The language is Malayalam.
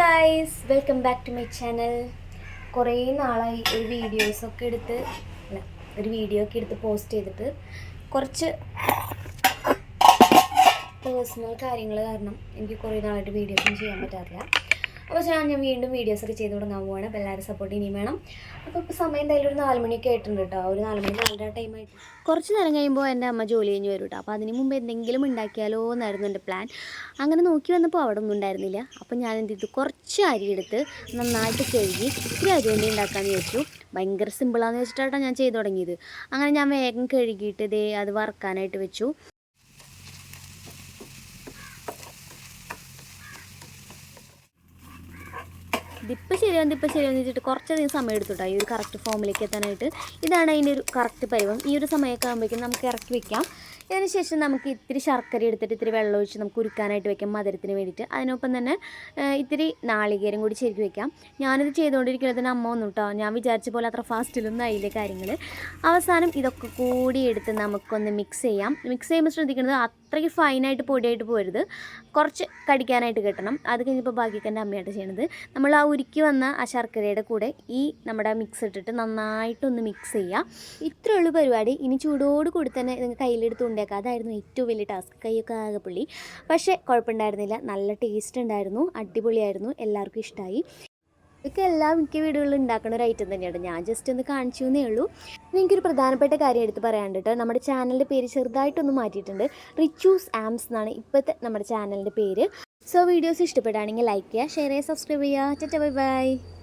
Guys welcome back to my channel കുറേ നാളായി ഒരു വീഡിയോസൊക്കെ എടുത്ത് ഒരു വീഡിയോ ഒക്കെ എടുത്ത് പോസ്റ്റ് ചെയ്തിട്ട് കുറച്ച് പേഴ്സണൽ കാര്യങ്ങൾ കാരണം എനിക്ക് കുറേ നാളായിട്ട് വീഡിയോസും ചെയ്യാൻ പറ്റാറില്ല. അപ്പോൾ ഞാൻ ഞാൻ വീണ്ടും വീഡിയോസൊക്കെ ചെയ്ത് തുടങ്ങാൻ പോവാണ്. അപ്പോൾ എല്ലാവരും സപ്പോർട്ട് ഇനിയും വേണം. അപ്പോൾ ഇപ്പോൾ സമയം എന്തായാലും ഒരു നാല് മണിയൊക്കെ ആയിട്ടുണ്ട് കേട്ടോ ഒരു നാല് മണി നാലര ടൈമായിട്ട് കുറച്ച് നേരം കഴിയുമ്പോൾ എന്റെ അമ്മ ജോലി കഴിഞ്ഞ് വരും കേട്ടോ അപ്പോൾ അതിന് മുമ്പ് എന്തെങ്കിലും ഉണ്ടാക്കിയാലോ എന്നായിരുന്നു എന്റെ പ്ലാൻ അങ്ങനെ നോക്കി വന്നപ്പോൾ അവിടെ ഒന്നും ഉണ്ടായിരുന്നില്ല. അപ്പോൾ ഞാൻ എന്ത് ചെയ്തു? കുറച്ച് അരി എടുത്ത് നന്നായിട്ട് കഴുകി ഇത്തിരി അരി വേണ്ടി ഉണ്ടാക്കാമെന്ന് വിചാരിച്ചു. ഭയങ്കര സിമ്പിളാന്ന് വെച്ചിട്ടാണ് ഞാൻ ചെയ്തു തുടങ്ങിയത്. അങ്ങനെ ഞാൻ വേഗം കഴുകിയിട്ട് ഇതേ അത് വറക്കാനായിട്ട് വെച്ചു. ഇതിപ്പോൾ ശരിയാവും ഇതിപ്പോൾ ശരിയാന്ന് വെച്ചിട്ട് കുറച്ചധികം സമയം എടുത്തുട്ടോ ഈ ഒരു കറക്റ്റ് ഫോമിലേക്ക് എത്താനായിട്ട്. ഇതാണ് അതിന്റെ ഒരു കറക്റ്റ് പരിവം. ഈ ഒരു സമയമൊക്കെ ആകുമ്പോഴേക്കും നമുക്ക് ഇറക്കി വെക്കാം. ഇതിന് ശേഷം നമുക്ക് ഇത്തിരി ശർക്കര എടുത്തിട്ട് ഇത്തിരി വെള്ളം ഒഴിച്ച് നമുക്ക് ഉരുക്കാനായിട്ട് വെക്കാം മധുരത്തിന് വേണ്ടിയിട്ട്. അതിനൊപ്പം തന്നെ ഇത്തിരി നാളികേരം കൂടി ശരിക്കും വെക്കാം. ഞാനിത് ചെയ്തുകൊണ്ടിരിക്കുന്നതിന് അമ്മ ഒന്നും കേട്ടോ ഞാൻ വിചാരിച്ച പോലെ അത്ര ഫാസ്റ്റിലൊന്നും ആയില്ല കാര്യങ്ങൾ അവസാനം ഇതൊക്കെ കൂടി എടുത്ത് നമുക്കൊന്ന് മിക്സ് ചെയ്യാം. മിക്സ് ചെയ്യുമ്പോൾ ശ്രദ്ധിക്കുന്നത് അത്രയ്ക്ക് ഫൈനായിട്ട് പൊടിയായിട്ട് പോരുത്. കുറച്ച് കടിക്കാനായിട്ട് കിട്ടണം. അത് കഴിഞ്ഞപ്പോൾ ബാക്കിയൊക്കെ അമ്മയായിട്ട് ചെയ്യണത്. നമ്മൾ ആ ഉരുക്കി വന്ന ആ ശർക്കരയുടെ കൂടെ ഈ നമ്മുടെ മിക്സ് ഇട്ടിട്ട് നന്നായിട്ടൊന്ന് മിക്സ് ചെയ്യാം. ഇത്രയുള്ള പരിപാടി. ഇനി ചൂടോട് കൂടി തന്നെ നിങ്ങൾ കയ്യിലെടുത്ത് ഉണ്ടാക്കുക അതായിരുന്നു ഏറ്റവും വലിയ ടാസ്ക് കൈയൊക്കെ ആകെ പുള്ളി. പക്ഷേ കുഴപ്പമുണ്ടായിരുന്നില്ല. നല്ല ടേസ്റ്റ് ഉണ്ടായിരുന്നു. അടിപൊളിയായിരുന്നു. എല്ലാവർക്കും ഇഷ്ടമായി ഇതൊക്കെ എല്ലാ മിക്ക വീടുകളിലും ഉണ്ടാക്കുന്ന ഒരു ഐറ്റം തന്നെയാണ് ഞാൻ ജസ്റ്റ് ഒന്ന് കാണിച്ചു എന്നേ ഉള്ളൂ. എനിക്കൊരു പ്രധാനപ്പെട്ട കാര്യം എടുത്ത് പറയാനുണ്ട് കേട്ടോ. നമ്മുടെ ചാനലിന്റെ പേര് ചെറുതായിട്ടൊന്ന് മാറ്റിയിട്ടുണ്ട്. റിച്ചൂസ് ആംസ് എന്നാണ് ഇപ്പോഴത്തെ നമ്മുടെ ചാനലിന്റെ പേര്. സോ വീഡിയോസ് ഇഷ്ടപ്പെടുകയാണെങ്കിൽ ലൈക്ക് ചെയ്യുക ഷെയർ ചെയ്യുക സബ്സ്ക്രൈബ് ചെയ്യുക. Bye bye